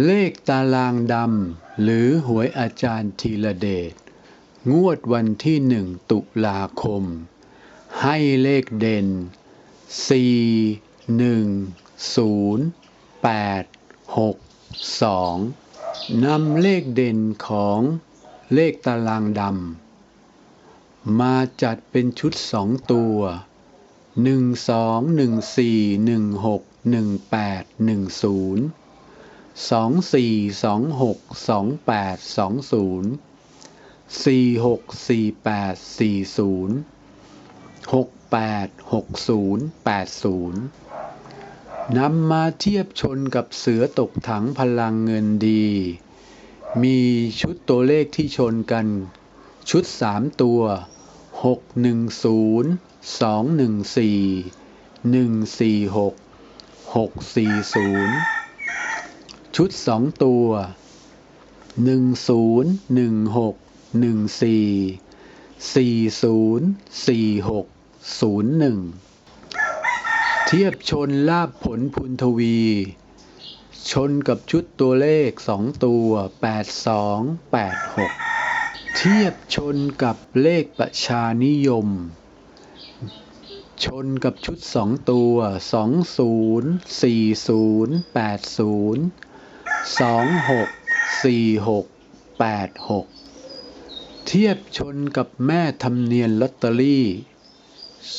เลขตารางดำหรือหวยอาจารย์ธีระเดช งวดวันที่หนึ่งตุลาคม ให้เลขเด่น 4 1 0 8 6 2 นำเลขเด่นของเลขตารางดำ มาจัดเป็นชุดสองตัว 1 2 1 4 1 6 1 8 1 0 สองสี่สองหกสองแปดสองศูนย์สี่หกสี่แปดสี่ศูนย์หกแปดหกศูนย์แปดศูนย์นำมาเทียบชนกับเสือตกถังพลังเงินดี มีชุดตัวเลขที่ชนกัน ชุด 3 ตัว 610 214 146 640 ชุดสองตัวหนึ่งศูนย์หนึ่งหกหนึ่งสี่สี่ศูนย์สี่หกศูนย์หนึ่งเทียบชนลาบผลพุนทวี ชนกับชุดตัวเลขสองตัวแปดสองแปดหกเทียบชนกับเลขประชานิยม ชนกับชุดสองตัวสองศูนย์สี่ศูนย์แปดศูนย์ สองหกสี่หกแปดหกเทียบชนกับแม่ทำเนียนลอตเตอรี่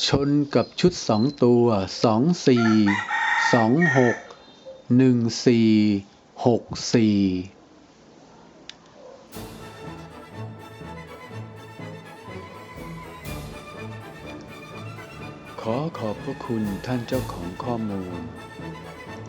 ชนกับชุดสองตัวสองสี่สองหกหนึ่งสี่หกสี่ขอขอบพระคุณท่านเจ้าของข้อมูล